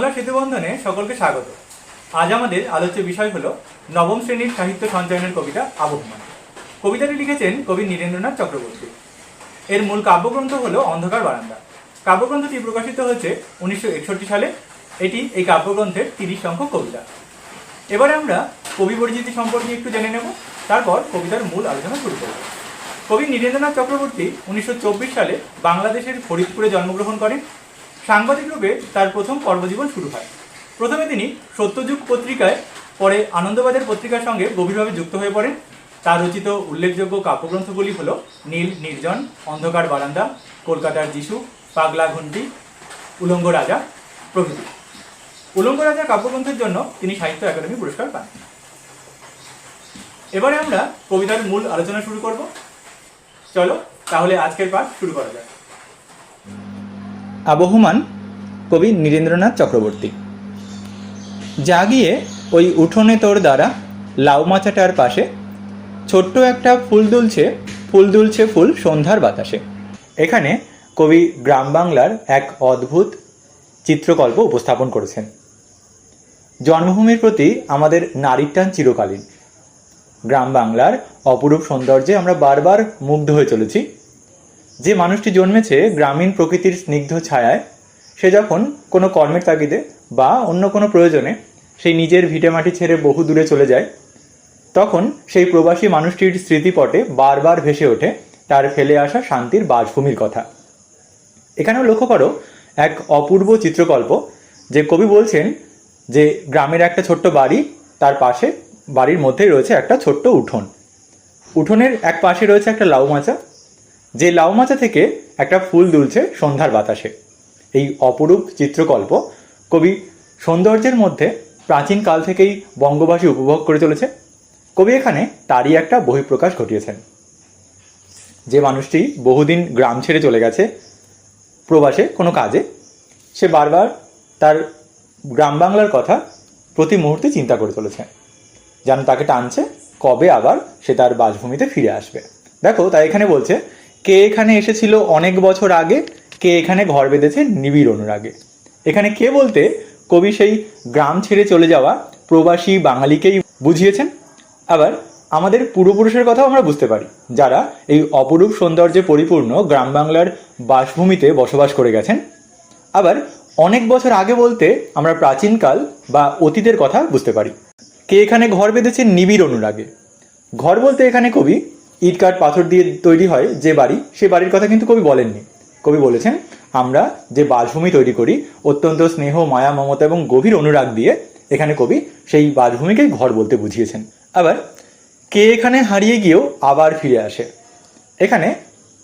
বাংলা সেতুবন্ধনে সকলকে স্বাগত। আজ আমাদের আলোচ্য বিষয় হলো নবম শ্রেণির সাহিত্য সঞ্চয়নের কবিতা আবহমান। কবিতাটি লিখেছেন কবি নীরেন্দ্রনাথ চক্রবর্তী। এর মূল কাব্যগ্রন্থ হল অন্ধকার বারান্দা। কাব্যগ্রন্থটি প্রকাশিত হয়েছে উনিশশো একষট্টি সালে। এটি এই কাব্যগ্রন্থের তিরিশ সংখ্যক কবিতা। এবারে আমরা কবি পরিচিতি সম্পর্কে একটু জেনে নেব, তারপর কবিতার মূল আলোচনা শুরু করব। কবি নীরেন্দ্রনাথ চক্রবর্তী উনিশশো চব্বিশ সালে বাংলাদেশের ফরিদপুরে জন্মগ্রহণ করেন। সাংবাদিক রূপে তার প্রথম কর্মজীবন শুরু হয়। প্রথমে তিনি সত্যযুগ পত্রিকায়, পরে আনন্দবাজার পত্রিকার সঙ্গে গভীরভাবে যুক্ত হয়ে পড়েন। তার রচিত উল্লেখযোগ্য কাব্যগ্রন্থগুলি হল নীল নির্জন, অন্ধকার বারান্দা, কলকাতার যিশু, পাগলা ঘণ্টি উলঙ্গ রাজা, প্রভৃতি। উলঙ্গ রাজা কাব্যগ্রন্থের জন্য তিনি সাহিত্য একাডেমি পুরস্কার পান। এবারে আমরা কবিতার মূল আলোচনা শুরু করব। চলো তাহলে আজকের পাঠ শুরু করা যাক। আবহমান কবি নীরেন্দ্রনাথ চক্রবর্তী। জাগিয়ে ওই উঠোনে তোর দ্বারা লাউ মাচাটার পাশে ছোট্ট একটা ফুল দুলছে ফুল দুলছে ফুল সন্ধ্যার বাতাসে। এখানে কবি গ্রাম বাংলার এক অদ্ভুত চিত্রকল্প উপস্থাপন করেছেন। জন্মভূমির প্রতি আমাদের নারীর টান চিরকালীন। গ্রাম বাংলার অপরূপ সৌন্দর্যে আমরা বারবার মুগ্ধ হয়ে চলেছি। যে মানুষটি জন্মেছে গ্রামীণ প্রকৃতির স্নিগ্ধ ছায়ায়, সে যখন কোনো কর্মের তাগিদে বা অন্য কোনো প্রয়োজনে সেই নিজের ভিটেমাটি ছেড়ে বহু দূরে চলে যায়, তখন সেই প্রবাসী মানুষটির স্মৃতিপটে বারবার ভেসে ওঠে তার ফেলে আসা শান্তির বাসভূমির কথা। এখানেও লক্ষ্য করো, এক অপূর্ব চিত্রকল্প যে কবি বলছেন যে গ্রামের একটা ছোট্ট বাড়ি, তার পাশে বাড়ির মধ্যেই রয়েছে একটা ছোট্ট উঠোন। উঠোনের এক পাশে রয়েছে একটা লাউ মাচা যে লাউ মাচা থেকে একটা ফুল দুলছে সন্ধ্যার বাতাসে। এই অপরূপ চিত্রকল্প কবি সৌন্দর্যের মধ্যে প্রাচীন কাল থেকেই বঙ্গবাসী উপভোগ করে চলেছে। কবি এখানে তারই একটা বহিঃপ্রকাশ ঘটিয়েছেন। যে মানুষটি বহুদিন গ্রাম ছেড়ে চলে গেছে, প্রবাসে কোনো কাজে, সে বারবার তার গ্রাম বাংলার কথা প্রতি মুহূর্তে চিন্তা করে চলেছে। যেন তাকে টানছে কবে আবার সে তার বাসভূমিতে ফিরে আসবে। দেখো, তাই এখানে বলছে কে এখানে এসেছিল অনেক বছর আগে? কে এখানে ঘর বেঁধেছে? নিবিড় অনুরাগে। এখানে কে বলতে কবি সেই গ্রাম ছেড়ে চলে যাওয়া প্রবাসী বাঙালিকেই বুঝিয়েছেন? আবার আমাদের পূর্বপুরুষের কথাও আমরা বুঝতে পারি, যারা এই অপরূপ সৌন্দর্যে পরিপূর্ণ গ্রাম বাংলার বাসভূমিতে বসবাস করে গেছেন। আবার অনেক বছর আগে বলতে আমরা প্রাচীনকাল বা অতীতের কথা বুঝতে পারি। কে এখানে ঘর বেঁধেছে? নিবিড় অনুরাগে। ঘর বলতে এখানে কবি ইট কাঠ পাথর দিয়ে তৈরি হয় যে বাড়ি, সে বাড়ির কথা কিন্তু কবি বলেননি। কবি বলেছেন, আমরা যে বাসভূমি তৈরি করি, অত্যন্ত স্নেহ, মায়া, মমতা এবং গভীর অনুরাগ দিয়ে এখানে কবি সেই বাসভূমিকেই ঘর বলতে বুঝিয়েছেন। আবার, কে এখানে হারিয়ে গিয়েও আবার ফিরে আসে? এখানে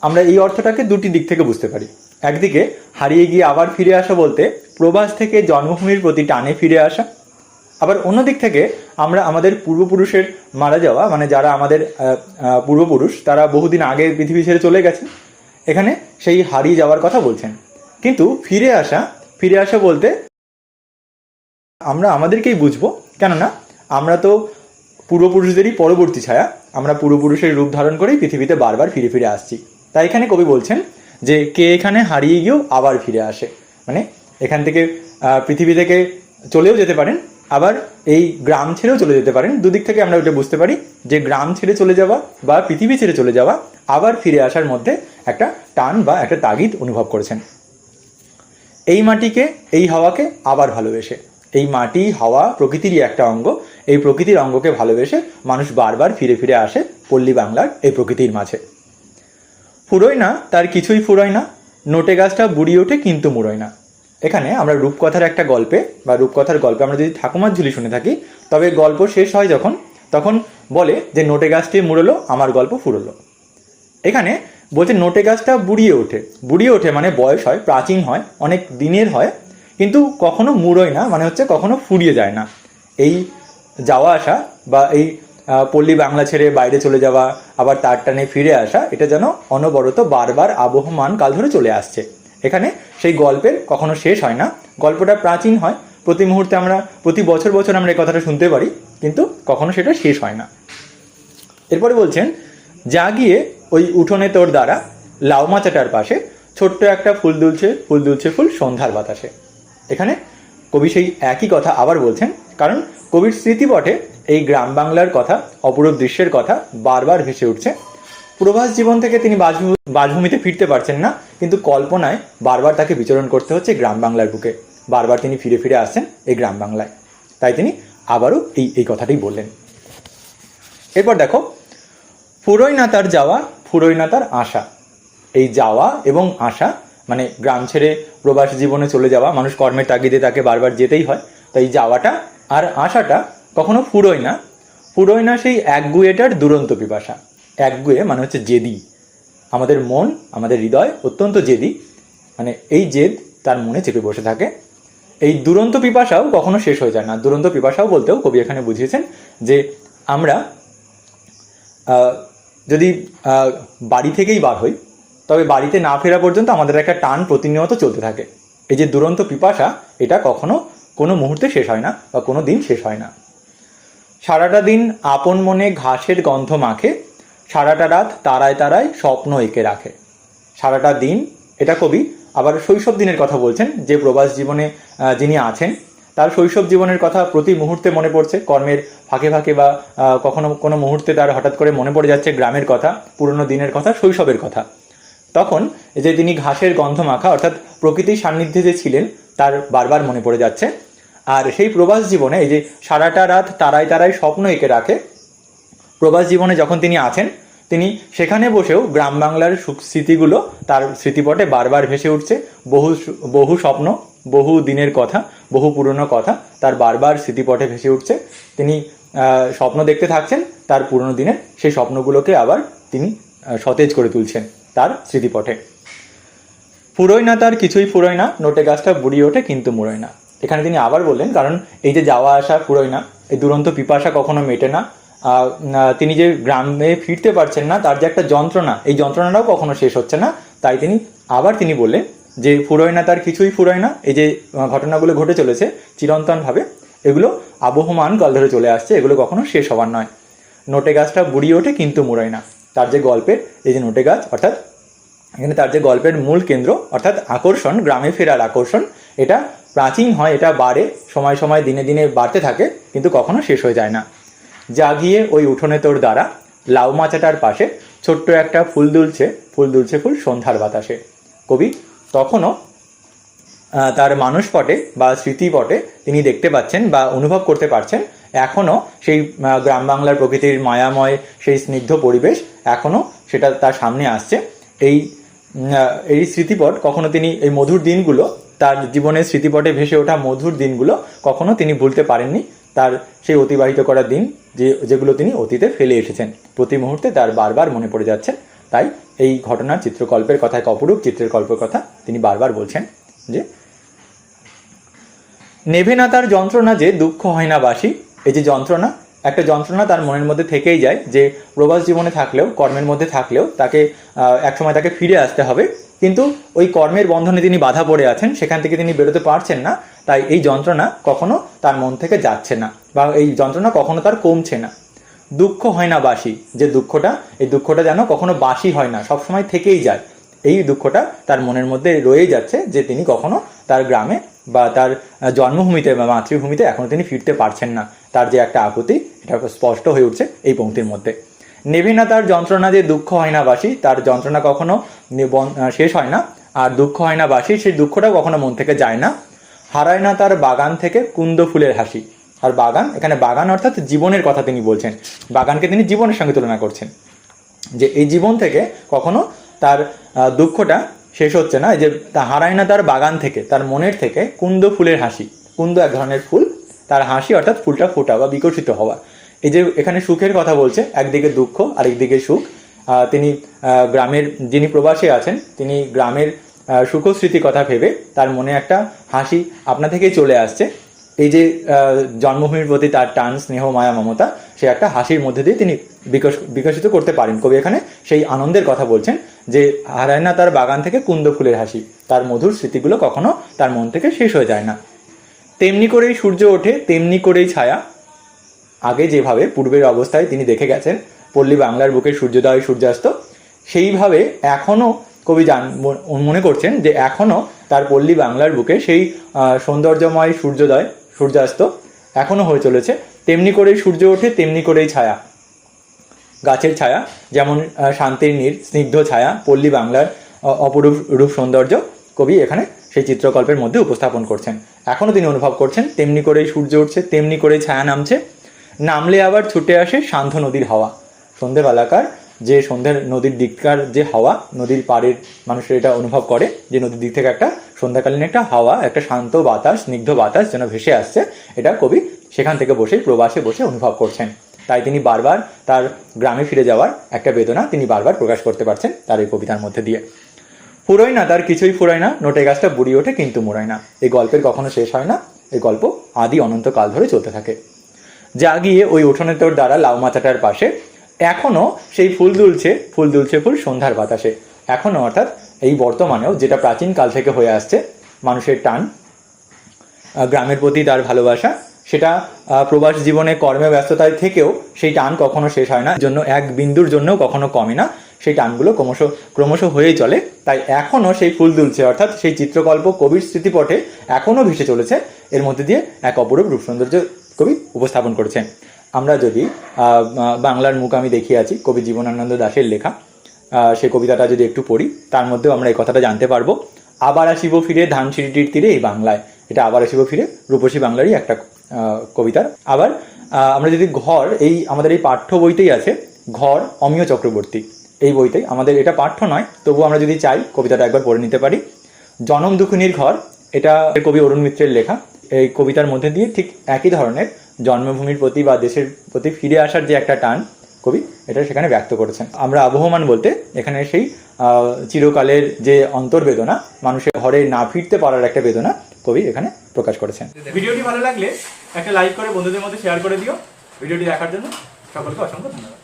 আমরা এই অর্থটাকে দুটি দিক থেকে বুঝতে পারি। একদিকে, হারিয়ে গিয়ে আবার ফিরে আসা বলতে প্রবাস থেকে জন্মভূমির প্রতি টানে ফিরে আসা আবার অন্য দিক থেকে আমরা আমাদের পূর্বপুরুষের মারা যাওয়া মানে যারা আমাদের পূর্বপুরুষ, তারা বহুদিন আগে পৃথিবী ছেড়ে চলে গেছে। এখানে সেই হারিয়ে যাওয়ার কথা বলছেন। কিন্তু ফিরে আসা ফিরে আসা বলতে আমরা আমাদেরকেই বুঝব। কেননা আমরা তো পূর্বপুরুষদেরই পরবর্তী ছায়া। আমরা পূর্বপুরুষের রূপ ধারণ করেই পৃথিবীতে বারবার ফিরে ফিরে আসছি। তাই এখানে কবি বলছেন যে, কে এখানে হারিয়ে গিয়েও আবার ফিরে আসে। মানে এখান থেকে পৃথিবী থেকে চলেও যেতে পারেন। আবার এই গ্রাম ছেড়েও চলে যেতে পারেন। দুদিক থেকে আমরা ওটা বুঝতে পারি যে গ্রাম ছেড়ে চলে যাওয়া বা পৃথিবী ছেড়ে চলে যাওয়া আবার ফিরে আসার মধ্যে একটা টান বা একটা তাগিদ অনুভব করেছেন। এই মাটিকে, এই হাওয়াকে আবার ভালোবেসে। এই মাটি, হাওয়া প্রকৃতিরই একটা অঙ্গ। এই প্রকৃতির অঙ্গকে ভালোবেসে মানুষ বারবার ফিরে ফিরে আসে পল্লী বাংলার এই প্রকৃতির মাঝে। ফুরোয় না, তার কিছুই ফুরোয় না। নোটে গাছটা বুড়ি ওঠে কিন্তু মুড়োয় না। এখানে আমরা রূপকথার একটা গল্পে বা রূপকথার গল্পে আমরা যদি ঠাকুমার ঝুলি শুনে থাকি, তবে গল্প শেষ হয় যখন, তখন বলে যে নোটে গাছটি মুড়লো, আমার গল্প ফুরলো। এখানে বলছে নোটে গাছটা বুড়িয়ে ওঠে। বুড়িয়ে ওঠে মানে বয়স হয়, প্রাচীন হয়, অনেক দিনের হয়, কিন্তু কখনো মুড়োয় না মানে হচ্ছে কখনো ফুরিয়ে যায় না। এই যাওয়া আসা বা এই পল্লী বাংলা ছেড়ে বাইরে চলে যাওয়া, আবার তার টানে ফিরে আসা, এটা যেন অনবরত বারবার আবহমান কাল ধরে চলে আসছে। এখানে সেই গল্পের কখনো শেষ হয় না। গল্পটা প্রাচীন হয়, প্রতি মুহূর্তে আমরা, প্রতি বছর বছর আমরা এই কথাটা শুনতে পারি, কিন্তু কখনো সেটা শেষ হয় না। এরপরে বলছেন, যা গিয়ে ওই উঠোনে তোর দ্বারা লাউ মাচাটার পাশে ছোট্ট একটা ফুল দুলছে ফুল দুলছে ফুল সন্ধ্যার বাতাসে। এখানে কবি সেই একই কথা আবার বলছেন, কারণ কবির স্মৃতিপটে এই গ্রাম বাংলার কথা, অপরূপ দৃশ্যের কথা বারবার ভেসে উঠছে। প্রভাস জীবন থেকে তিনি বাসভূমিতে ফিরতে পারছেন না, কিন্তু কল্পনায় বারবার তাকে বিচরণ করতে হচ্ছে গ্রাম বাংলার বুকে। বারবার তিনি ফিরে ফিরে আসছেন এই গ্রাম বাংলায়। তাই তিনি আবারও এই এই কথাটাই বললেন। এরপর দেখো ফুরোই না তার যাওয়া ফুরোই না তার আশা এই যাওয়া এবং আশা মানে গ্রাম ছেড়ে প্রবাস জীবনে চলে যাওয়া, মানুষ কর্মের তাগিদে তাকে বারবার যেতেই হয়। তাই যাওয়াটা আর আশাটা কখনো ফুরোয় না। ফুরোয় না সেই একগুয়েটার দুরন্ত পিপাসা। একগুয়ে মানে হচ্ছে জেদি। আমাদের মন, আমাদের হৃদয় অত্যন্ত জেদি। মানে এই জেদ তার মনে চেপে বসে থাকে। এই দুরন্ত পিপাসাও কখনো শেষ হয়ে যায় না। দুরন্ত পিপাসাও বলতেও কবি এখানে বুঝিয়েছেন যে আমরা যদি বাড়ি থেকেই বার হই, তবে বাড়িতে না ফেরা পর্যন্ত আমাদের একটা টান প্রতিনিয়ত চলতে থাকে। এই যে দুরন্ত পিপাসা, এটা কখনো কোনো মুহূর্তে শেষ হয় না বা কোনো দিন শেষ হয় না। সারাটা দিন আপন মনে ঘাসের গন্ধ মাখে সারাটা রাত তারায় তারায় স্বপ্ন এঁকে রাখে। সারাটা দিন, এটা কবি আবার শৈশব দিনের কথা বলছেন, যে প্রবাস জীবনে যিনি আছেন, তার শৈশব জীবনের কথা প্রতি মুহূর্তে মনে পড়ছে, কর্মের ফাঁকে ফাঁকে বা কখনো কোনো মুহূর্তে তার হঠাৎ করে মনে পড়ে যাচ্ছে গ্রামের কথা, পুরনো দিনের কথা, শৈশবের কথা। তখন যে তিনি ঘাসের গন্ধ মাখা, অর্থাৎ প্রকৃতির সান্নিধ্যে যে ছিলেন, তার বারবার মনে পড়ে যাচ্ছে। আর সেই প্রবাস জীবনে এই যে সারাটা রাত তারায় তারায় স্বপ্ন এঁকে রাখে প্রবাস জীবনে যখন তিনি আছেন তিনি সেখানে বসেও গ্রাম বাংলার স্মৃতিগুলো তার স্মৃতিপটে বারবার ভেসে উঠছে। বহু বহু স্বপ্ন বহু দিনের কথা বহু পুরনো কথা তার বারবার স্মৃতিপটে ভেসে উঠছে। তিনি স্বপ্ন দেখতে থাকছেন তার পুরনো দিনের সেই স্বপ্নগুলোকে আবার তিনি সতেজ করে তুলছেন তার স্মৃতিপটে। ফুরোয় না তার কিছুই ফুরোয় না নোটে গাছটা বুড়িয়ে ওঠে কিন্তু মুড়োয় না। এখানে তিনি আবার বললেন কারণ এই যে যাওয়া আসা ফুরোয় না এই দুরন্ত পিপাসা কখনো মেটে না, তিনি যে গ্রামে ফিরতে পারছেন না, তার যে একটা যন্ত্রণা, এই যন্ত্রণাটাও কখনো শেষ হচ্ছে না। তাই তিনি আবার তিনি বললেন যে, ফুরোয় না, তার কিছুই ফুরোয় না। এই যে ঘটনাগুলো ঘটে চলেছে চিরন্তনভাবে, এগুলো আবহমান গল ধরে চলে আসছে, এগুলো কখনো শেষ হওয়ার নয়। নোটে গাছটা বুড়িয়ে ওঠে, কিন্তু মুড়োয় না। তার যে গল্পের, এই যে নোটে গাছ, অর্থাৎ এখানে তার যে গল্পের মূল কেন্দ্র, অর্থাৎ আকর্ষণ, গ্রামে ফেরার আকর্ষণ, এটা প্রাচীন হয়, এটা বাড়ে, সময় সময়, দিনে দিনে বাড়তে থাকে, কিন্তু কখনো শেষ হয়ে যায় না। জাগিয়ে ওই উঠোনে তোর দ্বারা লাউ মাচাটার পাশে ছোট্ট একটা ফুল দুলছে ফুল দুলছে ফুল সন্ধ্যার বাতাসে। কবি, তখনও তার মানুষপটে বা স্মৃতিপটে তিনি দেখতে পাচ্ছেন বা অনুভব করতে পারছেন, এখনও সেই গ্রাম বাংলার প্রকৃতির মায়াময়, সেই স্নিগ্ধ পরিবেশ এখনও সেটা তার সামনে আসছে। এই এই স্মৃতিপট কখনো তিনি, এই মধুর দিনগুলো, তার জীবনের স্মৃতিপটে ভেসে ওঠা মধুর দিনগুলো কখনো তিনি ভুলতে পারেননি। তার সেই অতিবাহিত করার দিন যে, যেগুলো তিনি অতীতে ফেলে এসেছেন। প্রতি মুহূর্তে তার বারবার মনে পড়ে যাচ্ছে। তাই এই ঘটনার চিত্রকল্পের কথা, এক অপরূপ চিত্রের কল্পের কথা তিনি বারবার বলছেন যে, নেভে না তার যন্ত্রণা যে দুঃখ হয় না বাসি। এই যে যন্ত্রণা, একটা যন্ত্রণা তার মনের মধ্যে থেকেই যায় যে, প্রবাস জীবনে থাকলেও, কর্মের মধ্যে থাকলেও তাকে একসময় তাকে ফিরে আসতে হবে। কিন্তু ওই কর্মের বন্ধনে তিনি বাধা পড়ে আছেন, সেখান থেকে তিনি বেরোতে পারছেন না, তাই এই যন্ত্রণা কখনো তার মন থেকে যাচ্ছে না বা এই যন্ত্রণা কখনো তার কমছে না। দুঃখ হয় না বাসি, যে দুঃখটা, এই দুঃখটা যেন কখনো বাসি হয় না, সবসময় থেকেই যায়। এই দুঃখটা তার মনের মধ্যে রয়েই যাচ্ছে যে তিনি কখনো তার গ্রামে বা তার জন্মভূমিতে বা মাতৃভূমিতে এখনও তিনি ফিরতে পারছেন না। তার যে একটা আকুতি এটা স্পষ্ট হয়ে উঠছে এই পংক্তির মধ্যে। নেভে না তার যন্ত্রণা যে দুঃখ হয় না বাসি, তার যন্ত্রণা কখনো শেষ হয় না। আর দুঃখ হয় না বাসি, সেই দুঃখটাও কখনো মন থেকে যায় না। হারায় না তার বাগান থেকে কুন্দ ফুলের হাসি। আর বাগান, এখানে বাগান অর্থাৎ জীবনের কথা তিনি বলছেন। বাগানকে তিনি জীবনের সঙ্গে তুলনা করছেন। যে এই জীবন থেকে কখনো তার দুঃখটা শেষ হচ্ছে না। যে তা হারায় না তার বাগান থেকে, তার মনের থেকে কুন্দ ফুলের হাসি। কুন্দ এক ধরনের ফুল, তার হাসি অর্থাৎ ফুলটা ফোটা বা বিকশিত হওয়া। এই যে এখানে সুখের কথা বলছে একদিকে দুঃখ আরেকদিকে সুখ। তিনি গ্রামের যিনি প্রবাসী আছেন তিনি গ্রামের আহ, সুখ স্মৃতি কথা ভেবে তার মনে একটা হাসি আপনা থেকেই চলে আসছে। এই যে জন্মভূমির প্রতি তার টান স্নেহ মায়া মমতা সে একটা হাসির মধ্যে দিয়ে তিনি বিকশ বিকশিত করতে পারেন। কবি এখানে সেই আনন্দের কথা বলছেন যে হারায় না তার বাগান থেকে কুন্দ ফুলের হাসি। তার মধুর স্মৃতিগুলো কখনো তার মন থেকে শেষ হয়ে যায় না। তেমনি করেই সূর্য ওঠে তেমনি করেই ছায়া। আগে যেভাবে পূর্বের অবস্থায় তিনি দেখে গেছেন, পল্লী বাংলার বুকে সূর্যোদয় সূর্যাস্ত, সেইভাবে এখনও কবি জান মনে করছেন যে এখনও তার পল্লী বাংলার বুকে সেই সৌন্দর্যময় সূর্যোদয়, সূর্যাস্ত এখনও হয়ে চলেছে। তেমনি করেই সূর্য ওঠে, তেমনি করেই ছায়া। গাছের ছায়া, যেমন শান্তির নীর, স্নিগ্ধ ছায়া, পল্লী বাংলার অপরূপ রূপ সৌন্দর্য কবি এখানে সেই চিত্রকল্পের মধ্যে উপস্থাপন করছেন। এখনও তিনি অনুভব করছেন, তেমনি করেই সূর্য উঠছে, তেমনি করেই ছায়া নামছে। নামলে আবার ছুটে আসে শান্ত নদীর হাওয়া। সন্ধেবেলাকার যে সন্ধ্যের নদীর দিককার যে হাওয়া, নদীর পাড়ের মানুষের এটা অনুভব করে যে নদীর দিক থেকে একটা সন্ধ্যাকালীন একটা হাওয়া, একটা শান্ত বাতাস, স্নিগ্ধ বাতাস যেন ভেসে আসছে, এটা কবি সেখান থেকে বসেই প্রবাসে বসে অনুভব করছেন। তাই তিনি বারবার তার গ্রামে ফিরে যাওয়ার একটা বেদনা তিনি বারবার প্রকাশ করতে পারছেন তার এই কবিতার মধ্যে দিয়ে। ফুরোয় না, তার কিছুই ফুরায় না, নোটে গাছটা বুড়ি ওঠে কিন্তু মুড়ায় না। এই গল্পের কখনো শেষ হয় না, এই গল্প আদি অনন্তকাল ধরে চলতে থাকে। যা গিয়ে ওই উঠোনে তোর দ্বারা লাউ মাথাটার পাশে। এখনও সেই ফুল দুলছে ফুল দুলছে ফুল সন্ধ্যার বাতাসে। এখনও অর্থাৎ এই বর্তমানেও যেটা প্রাচীন কাল থেকে হয়ে আসছে, মানুষের টান গ্রামের প্রতি তার ভালোবাসা, সেটা প্রবাস জীবনে কর্মে ব্যস্ততায় থেকেও সেই টান কখনো শেষ হয় না। জন্য এক বিন্দুর জন্যও কখনো কমে না। সেই টানগুলো ক্রমশ ক্রমশ হয়েই চলে। তাই এখনও সেই ফুল দুলছে, অর্থাৎ সেই চিত্রকল্প কবির স্মৃতিপটে এখনও ভেসে চলেছে। এর মধ্যে দিয়ে এক অপরূপ রূপ সৌন্দর্য কবি উপস্থাপন করেছেন। আমরা যদি বাংলার মুখ আমি দেখিয়ে আছি, কবি জীবনানন্দ দাশের লেখা। সেই কবিতাটা যদি একটু পড়ি, তার মধ্যেও আমরা এই কথাটা জানতে পারব। আবার আসিব ফিরে ধানসিঁড়িটির তীরে এই বাংলায়। এটা আবার আসিব ফিরে রূপসী বাংলারই একটা কবিতার। আবার আমরা যদি ঘর, এই আমাদের এই পাঠ্য বইতেই আছে, ঘর অমিয় চক্রবর্তী। এই বইতেই আমাদের এটা পাঠ্য নয় তবু আমরা যদি চাই কবিতাটা একবার পড়ে নিতে পারি। জনম দুখুনির ঘর এটা কবি অরুণ মিত্রের লেখা। এই কবিতার মধ্যে দিয়ে ঠিক একই ধরনের জন্মভূমির প্রতি বা দেশের প্রতি ফিরে আসার যে একটা টান কবি, এটা সেখানে ব্যক্ত করেছেন। আমরা আবহমান বলতে এখানে সেই চিরকালের যে অন্তর্বেদনা, মানুষের ঘরে না ফিরতে পারার একটা বেদনা কবি এখানে প্রকাশ করেছেন। ভিডিওটি ভালো লাগলে একটা লাইক করে বন্ধুদের মধ্যে শেয়ার করে দিও। ভিডিওটি দেখার জন্য সকলকে অসংখ্য ধন্যবাদ।